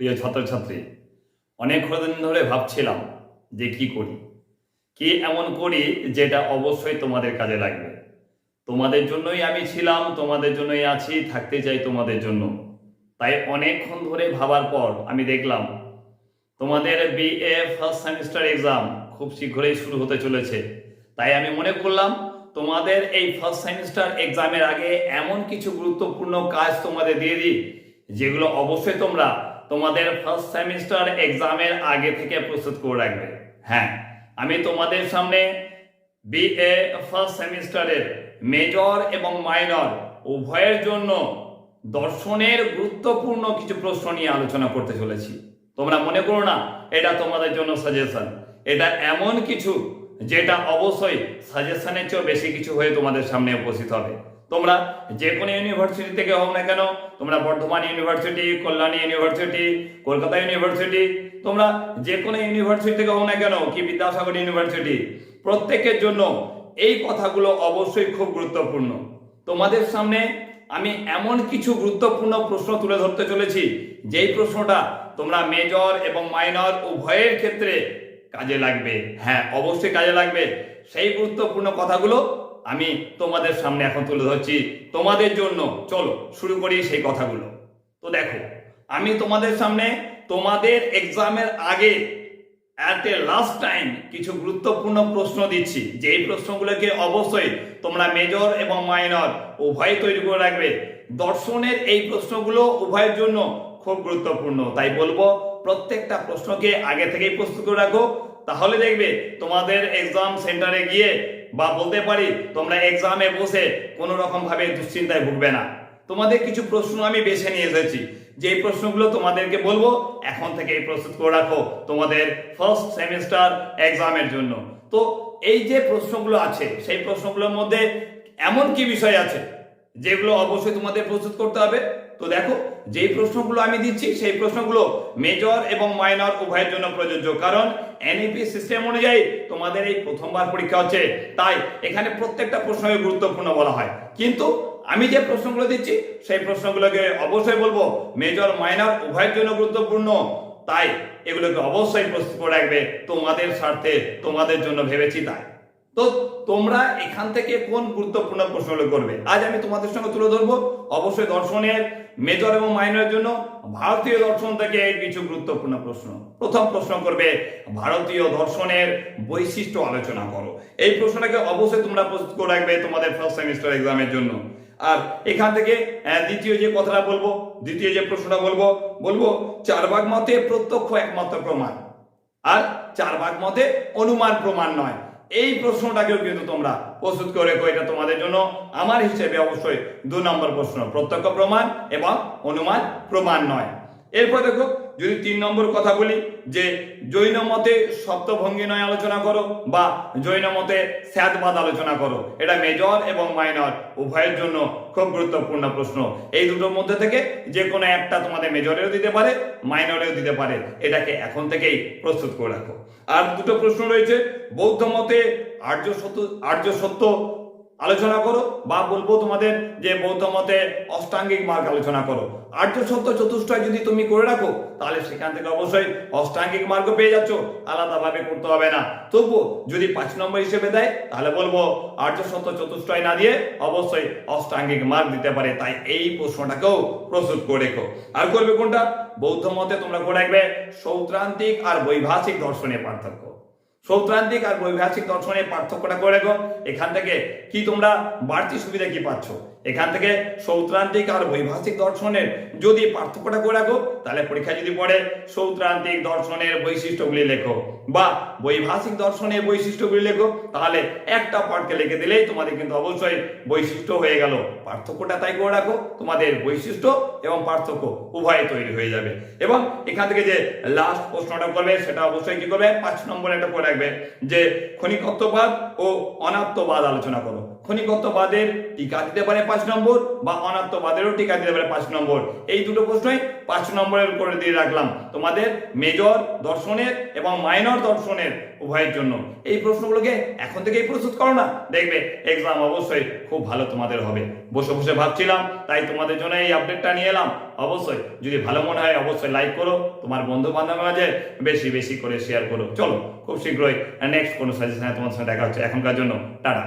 প্রিয় ছাত্রছাত্রী, অনেক দিন ধরে ভাবছিলাম যে কি করি? কি এমন করি যেটা অবশ্যই তোমাদের কাজে লাগবে? তোমাদের জন্যই আমি ছিলাম, তোমাদের জন্যই আছি, থাকতে চাই তোমাদের জন্য। তাই অনেকক্ষণ ধরে ভাবার পর আমি দেখলাম, তোমাদের বিএ ফার্স্ট সেমিস্টার এক্সাম খুব শীঘ্রই শুরু হতে চলেছে। তাই আমি মনে করলাম, তোমাদের এই ফার্স্ট সেমিস্টার এক্সামের আগে এমন কিছু গুরুত্বপূর্ণ কাজ তোমাদের দিয়ে দিই, যেগুলো অবশ্যই তোমরা তোমাদের ফার্স্ট সেমিস্টার এক্সামের আগে থেকে প্রস্তুত করে রাখবে। হ্যাঁ আমি তোমাদের সামনে বিএ ফার্স্ট সেমিস্টারের মেজর এবং মাইনর উভয়ের জন্য দর্শনের গুরুত্বপূর্ণ কিছু প্রশ্ন নিয়ে আলোচনা করতে চলেছি। তোমরা মনে করো না, এটা তোমাদের জন্য সাজেশন এটা এমন কিছু যেটা অবশ্যই সাজেশনের চেয়েও বেশি কিছু হয়ে তোমাদের সামনে উপস্থিত হবে। তোমরা যে কোনো ইউনিভার্সিটি থেকে হও না কেন, তোমরা Bardhaman university Kalyani university Kolkata university তোমরা যে কোনো ইউনিভার্সিটি থেকে হও না কেন, কি বিদ্যাসাগর ইউনিভার্সিটি প্রত্যেকের জন্য এই কথাগুলো অবশ্যই খুব গুরুত্বপূর্ণ। তোমাদের সামনে আমি এমন কিছু গুরুত্বপূর্ণ প্রশ্ন তুলে ধরতে চলেছি, যেই প্রশ্নটা তোমরা মেজর এবং মাইনর উভয়ের ক্ষেত্রে কাজে লাগবে। হ্যাঁ অবশ্যই কাজে লাগবে। সেই গুরুত্বপূর্ণ কথাগুলো আমি তোমাদের সামনে এখন তুলে ধরছি। তোমাদের জন্য, চলো, শুরু করি সেই কথাগুলো। তো দেখো, আমি তোমাদের সামনে তোমাদের এক্সামের আগে অ্যাট এ লাস্ট টাইম কিছু গুরুত্বপূর্ণ প্রশ্ন দিচ্ছি। যে এই প্রশ্নগুলোকে অবশ্যই তোমরা মেজর এবং মাইনর উভয় তৈরি করে রাখবে। দর্শনের এই প্রশ্নগুলো উভয়ের জন্য খুব গুরুত্বপূর্ণ। তাই বলব, প্রত্যেকটা প্রশ্নকে আগে থেকেই প্রস্তুত করে রাখো। তাহলে দেখবে তোমাদের এক্সাম সেন্টারে গিয়ে বা বলতে পারি, তোমরা এক্সামে বসে কোনো রকম ভাবে দুশ্চিন্তায় ভুগবে না। তোমাদের কিছু প্রশ্ন আমি বেছে নিয়ে এসেছি। যে প্রশ্নগুলো তোমাদেরকে বলব, এখন থেকে প্রস্তুত করে রাখো তোমাদের ফার্স্ট সেমিস্টার এক্সামের জন্য। তো এই যে প্রশ্নগুলো আছে, সেই প্রশ্নগুলোর মধ্যে এমন কি বিষয় আছে যেগুলো অবশ্যই তোমাদের প্রস্তুত করতে হবে। তো দেখো, যেই প্রশ্নগুলো আমি দিচ্ছি, সেই প্রশ্নগুলো মেজর এবং মাইনর উভয়ের জন্য প্রযোজ্য। কারণ এনইপি সিস্টেম অনুযায়ী তোমাদের এই প্রথমবার পরীক্ষা হচ্ছে। তাই এখানে প্রত্যেকটা প্রশ্নকে গুরুত্বপূর্ণ বলা হয়। কিন্তু আমি যে প্রশ্নগুলো দিচ্ছি, সেই প্রশ্নগুলোকে অবশ্যই বলব মেজর মাইনর উভয়ের জন্য গুরুত্বপূর্ণ। তাই এগুলোকে অবশ্যই প্রস্তুত করে রাখবে তোমাদের স্বার্থে, তোমাদের জন্য ভেবেছি তাই। তো তোমরা এখান থেকে কোন গুরুত্বপূর্ণ প্রশ্নগুলো করবে? আজ আমি তোমাদের সঙ্গে তুলে ধরবো। অবশ্যই দর্শনের, মেজর এবং মাইনরের জন্য ভারতীয় দর্শন থেকে কিছু গুরুত্বপূর্ণ প্রশ্ন। প্রথম প্রশ্ন করবে, ভারতীয় দর্শনের বৈশিষ্ট্য আলোচনা করো। এই প্রশ্নটাকে অবশ্যই তোমরা প্রস্তুত করে রাখবে তোমাদের ফার্স্ট সেমিস্টার এক্সামের জন্য। আর এখান থেকে দ্বিতীয় যে কথাটা বলব, দ্বিতীয় যে প্রশ্নটা বলব বলব, চার ভাগ মতে প্রত্যক্ষ একমাত্র প্রমাণ। আর চার ভাগ মতে অনুমান প্রমাণ নয়। এই প্রশ্নটাকেও কিন্তু তোমরা প্রস্তুত করে এটা তোমাদের জন্য আমার হিসেবে অবশ্যই দু নম্বর প্রশ্ন, প্রত্যক্ষ প্রমাণ এবং অনুমান প্রমাণ নয়। এরপর দেখো, যদি তিন নম্বর কথা বলি, যে জৈন মতে সপ্তভঙ্গি নয় আলোচনা করো, বা জৈন মতে স্যাদবাদ আলোচনা করো, এটা মেজর এবং মাইনর উভয়ের জন্য খুব গুরুত্বপূর্ণ প্রশ্ন। এই দুটোর মধ্যে থেকে যে কোনো একটা তোমাদের মেজরেও দিতে পারে মাইনরেও দিতে পারে, এটাকে এখন থেকেই প্রস্তুত করে রাখো। আর দুটো প্রশ্ন রয়েছে, বৌদ্ধ মতে আর্য সত্য আর্য সত্য আলোচনা করো, বা বলব তোমাদের যে বৌদ্ধ মতে অষ্টাঙ্গিক মার্গ আলোচনা করো। আর্য সত্য চতুষ্টয় যদি তুমি করে রাখো, তাহলে সেখান থেকে অবশ্যই অষ্টাঙ্গিক মার্গ পেয়ে যাচ্ছ, আলাদাভাবে করতে হবে না। তবুও যদি পাঁচ নম্বর হিসেবে দেয়, তাহলে বলব আর্য সত্য চতুষ্টয় না দিয়ে অবশ্যই অষ্টাঙ্গিক মার্গ দিতে পারে। তাই এই প্রশ্নটাকেও প্রস্তুত করে রেখো। আর করবে কোনটা? বৌদ্ধ মতে তোমরা করে রাখবে সৌত্রান্তিক আর বৈভাষিক দর্শনের পার্থক্য। সৌত্রান্তিক আর বৈভাষিক দর্শনের পার্থক্যটা করে রাখো। এখান থেকে কি তোমরা বাড়তি সুবিধা কি পাচ্ছ? এখান থেকে সৌত্রান্তিক আর বৈভাষিক দর্শনের যদি পার্থক্যটা করে রাখো, তাহলে পরীক্ষা যদি পড়ে সৌত্রান্তিক দর্শনের বৈশিষ্ট্যগুলি লেখো বা বৈভাষিক দর্শনের বৈশিষ্ট্যগুলি লেখো, তাহলে একটা পার্টকে লিখে দিলেই তোমাদের কিন্তু অবশ্যই বৈশিষ্ট্য হয়ে গেল। পার্থক্যটা তাই করে রাখো, তোমাদের বৈশিষ্ট্য এবং পার্থক্য উভয় তৈরি হয়ে যাবে। এবং এখান থেকে যে লাস্ট প্রশ্নটা করবে, সেটা অবশ্যই কি করবে? পাঁচ নম্বরে একটা করে রাখবে যে খনিকত্ববাদ ও অনাত্মবাদ আলোচনা করো। ক্ষণিকত্ববাদের টিকা দিতে পারে পাঁচ নম্বর বা অনাত্মবাদেরও টিকা দিতে পারে পাঁচ নম্বর। এই দুটো প্রশ্নই পাঁচ নম্বরের করে দিয়ে রাখলাম তোমাদের মেজর দর্শনের এবং মাইনর দর্শনের উভয়ের জন্য। এই প্রশ্নগুলোকে এখন থেকেই প্রস্তুত করো না, দেখবে এক্সাম অবশ্যই খুব ভালো তোমাদের হবে। বসে বসে ভাবছিলাম, তাই তোমাদের জন্য এই আপডেটটা নিয়ে এলাম। অবশ্যই যদি ভালো মনে হয় অবশ্যই লাইক করো, তোমার বন্ধু বান্ধবের মাঝে বেশি বেশি করে শেয়ার করো। চলো, খুব শীঘ্রই নেক্সট কোনো সাজেশনে তোমার সঙ্গে দেখা হচ্ছে। এখনকার জন্য, টাটা।